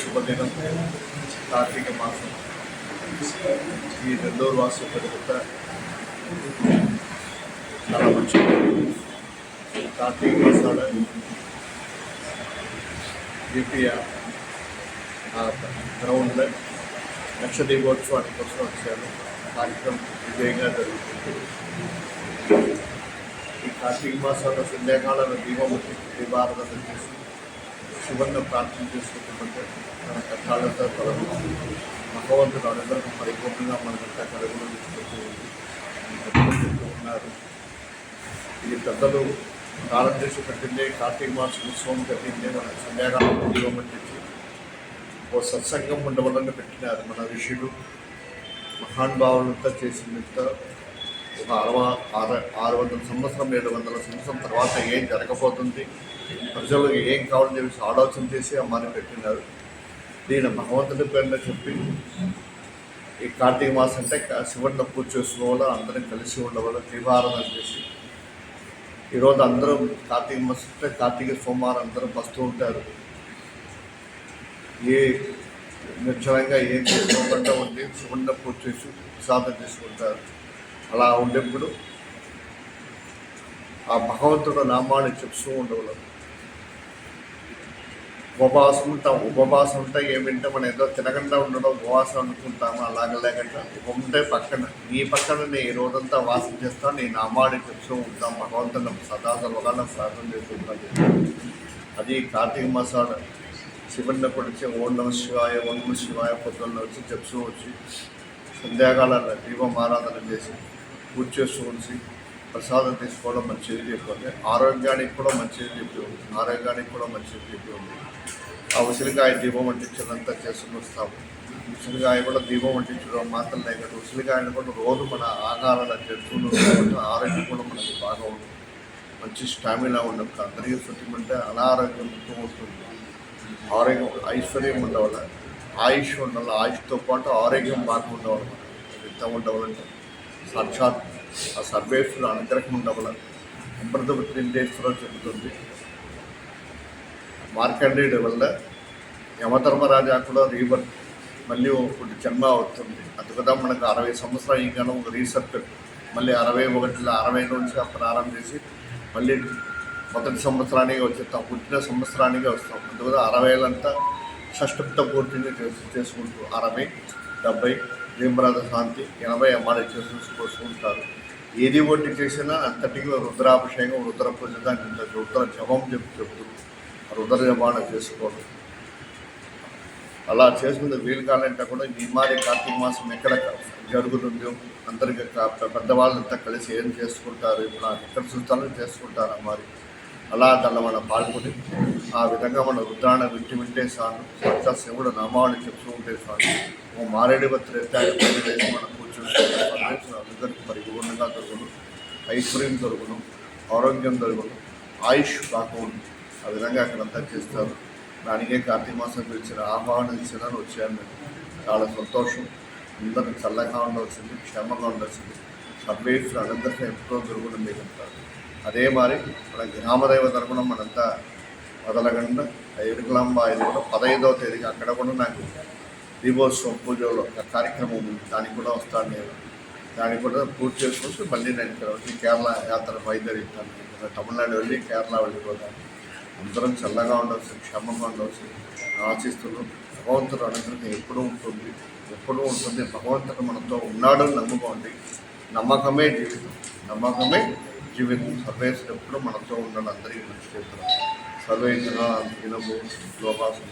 శుభదినం కార్తీక మాసం ఈ రెండో మాసం పెరుగుత చాలా మంచిది కార్తీక మాసాల దీపియ గ్రౌండ్లో లక్ష దీపోత్సవానికి కోసం వచ్చాను కార్యక్రమం విజయంగా జరుగుతుంది ఈ కార్తీక మాసంలో సంధ్యాకాలంలో దీపం దీపారాధన చేసి శివన్న ప్రార్థన చేసుకుంటుంటే మన కష్టాలతో తొలగి భగవంతుడు అందరికీ పరిపూర్ణంగా మనకంతా కలుగులు ఉన్నారు. ఈ పెద్దలు కాలం చేసి పెట్టింది కార్తీక మాసం ఉత్సవం పెట్టింది మన సంధ్యాకాలం అని చెప్పి ఓ సత్సంగం ఉండవలని పెట్టినారు మన ఋషులు. మహానుభావులంతా చేసినంత ఒక అరవై ఆరు ఆరు వందల సంవత్సరం ఏడు వందల సంవత్సరం తర్వాత ఏం జరగబోతుంది? ప్రజలకు ఏం కావాలని చెప్పేసి ఆలోచన చేసి అమ్మని పెట్టినారు. దీని భగవంతుడి పేరున చెప్పి ఈ కార్తీక మాసం అంటే క- శివుడిని పూజ చేసుకోవాలో అందరం కలిసి ఉండవాలో దీపారాధన చేసి ఈరోజు అందరూ కార్తీక మాసం అంటే కార్తీక సోమవారం అందరూ వస్తూ ఉంటారు. ఏ నిర్జలంగా ఏం చేసుకోకుండా ఉండి శివుడిని పూజ చేసి ప్రసాదం చేసుకుంటారు అలా ఉండేప్పుడు ఆ భగవంతుడు నామాన్ని చెప్తూ ఉండవలం ఉపవాసం ఉంటాం ఉపవాసం ఉంటే ఏమింటే మనం ఏదో తినకుండా ఉండడం ఉపవాసం అనుకుంటాము అలాగే లేకుండా ఉంటే పక్కన నీ పక్కన నేను ఈ రోజంతా వాసం చేస్తాను నీ నామాడి చెప్తూ ఉంటాం భగవంతుని సదా సర్వకాలం ప్రార్థన చేస్తుంటాను అది కార్తీక మాసాడు శివుడిని పొడిచి ఓం నమ శివాయ ఓం నమ శివాయ పొద్దున్న వచ్చి చెప్తూ వచ్చి సంధ్యాకాలాల దీపం ఆరాధన చేసి పూజ చేసుకోవాల్సి ప్రసాదం తీసుకోవడం మంచిది చెప్పండి ఆరోగ్యానికి కూడా మంచిది చెప్పి ఉంది. ఆరోగ్యానికి కూడా మంచిది చెప్పి ఉంది. ఆ ఉసిరికాయ దీపం అంటించినంతా చేసుకుని వస్తాము. ఉసిరికాయ కూడా దీపం వంటించడం మాత్రం లేకుండా ఉసిరికాయని కూడా రోజు మన ఆహారాలు చేసుకుని ఆరోగ్యం కూడా మనకి బాగా ఉంటుంది. మంచి స్టామినా ఉండదు. అందరికీ సుఖమంటే అనారోగ్యంతో ఉంటుంది ఆరోగ్యం ఐశ్వర్యం ఉండవాలి ఆయుష్ ఉండాలి. ఆయుష్తో పాటు ఆరోగ్యం బాగా ఉండవాలి ఎంత ఉండవాలంటే సాక్షాత్ ఆ సర్వేశ్వర అనుగ్రహం ఉండవల. అమృత తిండేశ్వరం చెబుతుంది. మార్కండేయుడి వల్ల యమధర్మరాజా కూడా రీబర్త్ మళ్ళీ ఒకటి జన్మ అవుతుంది. అందుకదా మనకు అరవై సంవత్సరాలు ఇంకా ఒక రీసెర్చ్. మళ్ళీ అరవై ఒకటిలో అరవై నుంచి ప్రారంభం చేసి మళ్ళీ మొదటి సంవత్సరానికి వచ్చేస్తాం పుట్టిన సంవత్సరానికి వస్తాం. అందుకదా అరవైలంతా షష్టుప్త పూర్తిని చేసుకుంటూ అరవై డెబ్బై భీమరాజ శాంతి ఎనభై అమ్మాయి చేసుకుంటారు ఏది ఒకటి చేసినా అంతటిగా రుద్రాభిషేకం రుద్ర పూజ దానికి రుద్ర జపం చెప్పి చెప్తూ రుద్ర జపాన చేసుకోవడం. అలా చేసుకున్న వీలు కాలంటే కూడా ఈ మారి కార్తీక మాసం ఎక్కడ జరుగుతుందో అందరికీ పెద్దవాళ్ళంతా కలిసి ఏం చేసుకుంటారు? ఇప్పుడు నాకు ఎక్కడ చూస్తానో చేసుకుంటారు మరి? అలా దానిలో మనం పాల్గొని ఆ విధంగా మన రుద్రాణ వింటి వింటే సాను సత్త శివుడు నామావళి చెప్తూ ఉంటే సాను ఓ మారేడు బతులు మనం కూర్చుంటే అందరికీ పరిపూర్ణంగా దొరుకును. ఐశ్వర్యం దొరుకును ఆరోగ్యం దొరుకును ఆయుష్ కాకుండా ఆ విధంగా అక్కడంతా చేస్తారు. దానికే కార్తీక మాసం పిలిచిన ఆహ్వానం ఇచ్చిన వచ్చాను నేను. చాలా సంతోషం. అందరికీ చల్లగా ఉండవలసింది క్షేమంగా ఉండవలసింది. సర్వేశ్వరు అందరికీ ఎప్పుడో దొరుకుతుంది అంటారు అదే మరి మన గ్రామదైవ తరపున మనంతా వదలకుండా ఎరుకలాంబ ఇది కూడా పదహైదవ తేదీకి అక్కడ కూడా నాకు దీపోత్సవం పూజలో ఒక కార్యక్రమం ఉంది. దానికి కూడా వస్తాను నేను. దానికి కూడా పూర్తి చేసుకొని మళ్ళీ నేను ఇక్కడ వచ్చి కేరళ యాత్ర బయలుదేరుతాను తమిళనాడు వెళ్ళి కేరళ వెళ్ళిపోతాను. అందరం చల్లగా ఉండవచ్చు క్షేమంగా ఉండవచ్చు. ఆశిస్తున్నాం భగవంతుడు అనుగ్రహం ఎప్పుడూ ఉంటుంది. ఎప్పుడూ ఉంటుంది. భగవంతుడు మనతో ఉన్నాడని నమ్ముకోండి. నమ్మకమే జీవితం. నమ్మకమే జీవితం సర్వేశ్వరు ఎప్పుడు మనతో ఉండాలి అందరికీ మంచి చేస్తున్నాం. సర్వే జన దినము లోకాసు